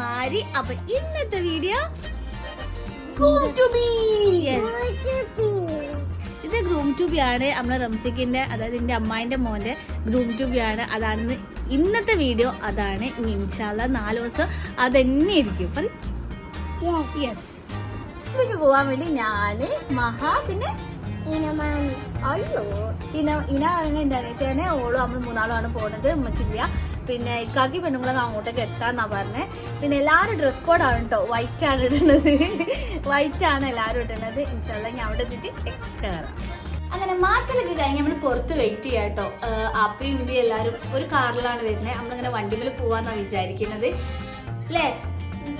മാരി അപ്പൊ ഇന്നത്തെ video groom to be ഇത് ഗ്രൂം ടു ബി ആണ്. നമ്മളെ റംസിക്കിന്റെ അതായത് എന്റെ അമ്മായിന്റെ മോന്റെ ഗ്രൂം ടു ബി ആണ്. അതാണ് ഇന്നത്തെ വീഡിയോ അതാണ് ഇൻഷാല്ല നാല് ദിവസം അതന്നെ ഇരിക്കും. യെസ് ഇതിലേക്ക് പോവാൻ വേണ്ടി ഞാൻ മഹാ പിന്നെ അല്ലോ ഇന ഇന പറഞ്ഞ എന്റെ അനിയത്തിയാണ്. ഓളും നമ്മൾ മൂന്നാളുമാണ് പോണത്. ഉമ്മച്ചില്ല. പിന്നെ ഇക്കാക്കി പെണ്ണുങ്ങളെ അങ്ങോട്ടേക്ക് എത്താന്നാ പറഞ്ഞത് പിന്നെ എല്ലാവരും ഡ്രസ് കോഡാണ് കേട്ടോ വൈറ്റ് ആണ് ഇടുന്നത്. വൈറ്റ് ആണ് എല്ലാവരും ഇടുന്നത്. ഇൻഷാല്ല ഞാൻ അവിടെ എത്തിയിട്ട് കയറാം അങ്ങനെ മാറ്റലൊക്കെ കഴിഞ്ഞ് നമ്മൾ പുറത്ത് വെയിറ്റ് ചെയ്യാം കേട്ടോ അപ്പയും ഇമ്പി എല്ലാവരും ഒരു കാറിലാണ് വരുന്നത് നമ്മളിങ്ങനെ വണ്ടിമേൽ പോവാന്നാണ് വിചാരിക്കുന്നത്. അല്ലേ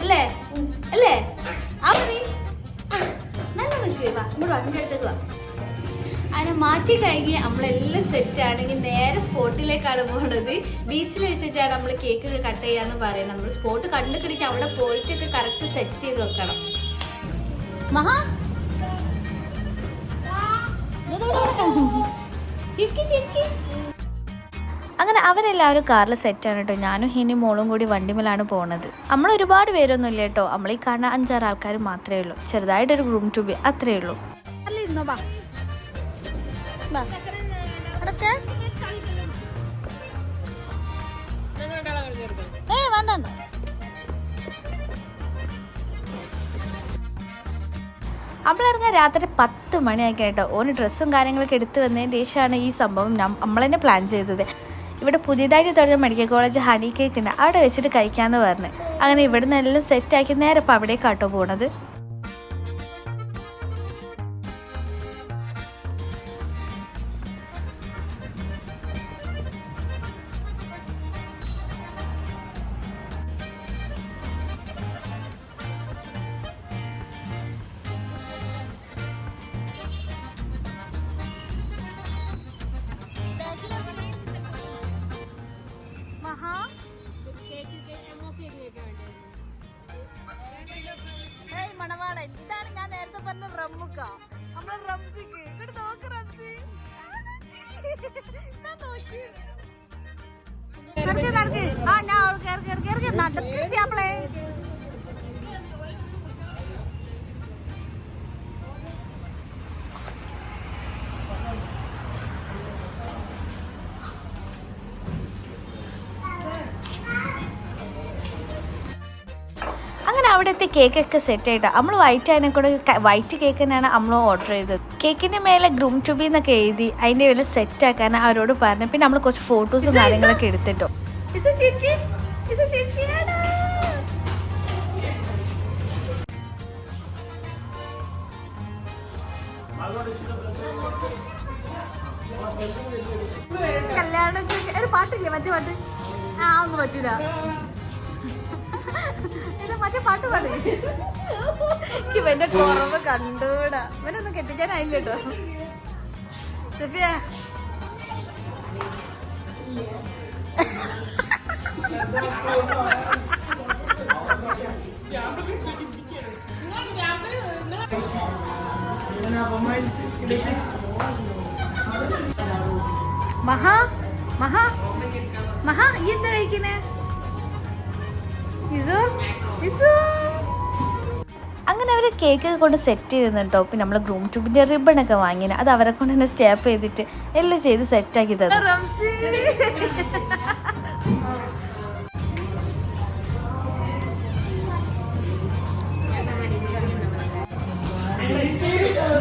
അല്ലേ അല്ലേ ആ നീ നല്ല നിൽക്കുക ഇങ്ങോട്ട് വാ അടുത്തേക്ക് വാ. അതിനെ മാറ്റി കഴിഞ്ഞ് നമ്മളെല്ലാം സെറ്റ് ആണെങ്കിൽ നേരെ സ്പോട്ടിലേക്കാണ് പോകുന്നത് ബീച്ചിൽ വെച്ചിട്ടാണ് നമ്മൾ കേക്ക് ഒക്കെ കട്ട് ചെയ്യാന്ന് പറയുന്നത്. നമ്മൾ സ്പോട്ട് കണ്ടു കണ്ടുകിടിക്ക് അവിടെ പോയിട്ടൊക്കെ കറക്റ്റ് സെറ്റ് ചെയ്ത് വെക്കണം. മഹാ! ചിരിക്കി ചിരിക്കി. അങ്ങനെ അവരെല്ലാവരും കാറിൽ സെറ്റാണ് കേട്ടോ ഞാനും ഹിനി മോളും കൂടി വണ്ടിമേലാണ് പോണത്. നമ്മൾ ഒരുപാട് പേരൊന്നും ഇല്ല കേട്ടോ നമ്മൾ ഈ കാണുന്ന അഞ്ചാറ് ആൾക്കാർ മാത്രമേ ഉള്ളൂ. ചെറുതായിട്ടൊരു ഗ്രൂം ടു ബി അത്രേ ഉള്ളൂ. ഏ. നമ്മളിറങ്ങാൻ രാത്രി പത്ത് മണിയായി കേട്ടോ. ഓന് ഡ്രസ്സും കാര്യങ്ങളൊക്കെ എടുത്തു വന്നതിന് ശേഷമാണ് ഈ സംഭവം നമ്മൾ തന്നെ പ്ലാൻ ചെയ്തത്. ഇവിടെ പുതിയതായിട്ട് തുടങ്ങിയ മെഡിക്കൽ കോളേജ് ഹണി കേക്ക് ഉണ്ട്. അവിടെ വെച്ചിട്ട് കഴിക്കാമെന്ന് പറഞ്ഞ്. അങ്ങനെ ഇവിടെ നിന്നെല്ലാം സെറ്റാക്കി നേരെ അപ്പോൾ അവിടേക്കാട്ടോ പോണത്. മണവാളൻ ഇതാണ് ഞാൻ നേരത്തെ പറഞ്ഞ റമ്മുക്ക നമ്മളെ റംസിക്ക് ഇങ്ങോട്ട് നോക്ക് റംസി നോക്കി. ആ ഞാൻ അവൾ കേർക്ക് കേർക്ക് കേർക്ക് നടത്തി അവളെ കേക്ക് ഒക്കെ കേക്കൊക്കെ സെറ്റ് ആയിട്ട്? നമ്മൾ വൈറ്റ് അതിനെ കൂടെ വൈറ്റ് കേക്ക് തന്നെയാണ് നമ്മൾ ഓർഡർ ചെയ്തത്. കേക്കിന്റെ മേലെ ഗ്രൂം ടു ബി എന്നൊക്കെ എഴുതി അതിന്റെ മേലെ സെറ്റ് ആക്കാൻ അവരോട് പറഞ്ഞു. പിന്നെ നമ്മൾ കുറച്ച് ഫോട്ടോസും കാര്യങ്ങളൊക്കെ എടുത്തിട്ടോ. കല്യാണത്തിന് ഒരു പാട്ടില്ലേ? മറ്റേ പാട്ട്? ആ ഒന്നും പറ്റൂല. മറ്റേ പാട്ട് പാട്. ഇവന്റെ കുറവ് കണ്ടൂടാ. ഇവനൊന്നും കെട്ടിക്കാനായില്ല കേട്ടോ സഫിയ. മഹാ മഹാ മഹാ എന്താ കഴിക്കുന്നേ? അങ്ങനെ അവർ കേക്ക് കൊണ്ട് സെറ്റ് ചെയ്തിരുന്നു കേട്ടോ പിന്നെ നമ്മൾ ഗ്രൂം ട്യൂബിന്റെ റിബൺ ഒക്കെ വാങ്ങിന്. അത് അവരെ കൊണ്ട് തന്നെ സ്റ്റേപ്പ് ചെയ്തിട്ട് എല്ലാം ചെയ്ത് സെറ്റ് ആക്കി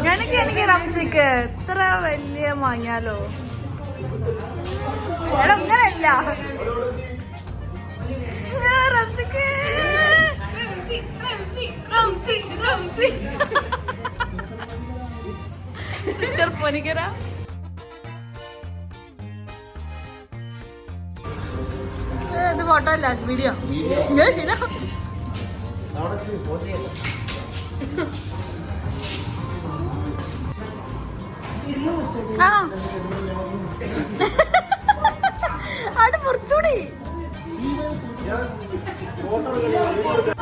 എനിക്ക് എനിക്ക് റംസിക്ക് വലിയ വാങ്ങിയാലോ എടാ ഇങ്ങനല്ല പൊനിക്കര? ഇത് ഫോട്ടോ അല്ല വീഡിയോ ആ. അവിടെ മുറിച്ചൂടി.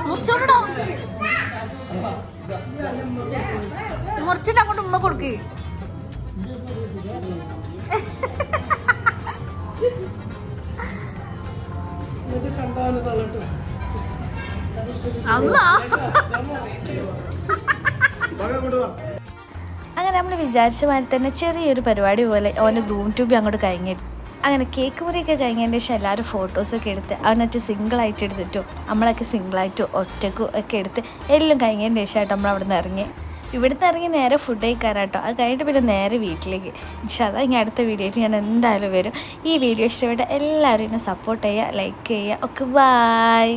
മുറിച്ചോണ്ടോ മുറിച്ചിട്ട് അങ്ങോട്ട് ഉമ്മ കൊടുക്ക്. അങ്ങനെ നമ്മൾ വിചാരിച്ച മാതിരി തന്നെ ചെറിയൊരു പരിപാടി പോലെ അവന്റെ ഗ്രൂം ട്യൂബ് അങ്ങോട്ട് കഴിഞ്ഞിട്ട് അങ്ങനെ കേക്ക് മുറിയൊക്കെ കഴിഞ്ഞതിന് ശേഷം എല്ലാവരും ഫോട്ടോസൊക്കെ എടുത്ത് അവനൊറ്റ സിംഗിളായിട്ട് എടുത്തിട്ടും. നമ്മളൊക്കെ സിംഗിളായിട്ടും ഒറ്റക്കും ഒക്കെ എടുത്ത് എല്ലാം കഴിഞ്ഞതിന് ശേഷമായിട്ട് നമ്മൾ അവിടെ നിന്ന് ഇറങ്ങി. ഇവിടുന്ന് ഇറങ്ങി നേരെ ഫുഡ് കഴിക്കാനാട്ടോ. അത് കഴിഞ്ഞിട്ട് പിന്നെ നേരെ വീട്ടിലേക്ക്. പക്ഷേ അതാ ഇനി അടുത്ത വീഡിയോയിട്ട് ഞാൻ എന്തായാലും വരും. ഈ വീഡിയോ ഇഷ്ടപ്പെട്ട എല്ലാവരും എന്നെ സപ്പോർട്ട് ചെയ്യുക ലൈക്ക് ചെയ്യുക. ഒക്കെ ബായ്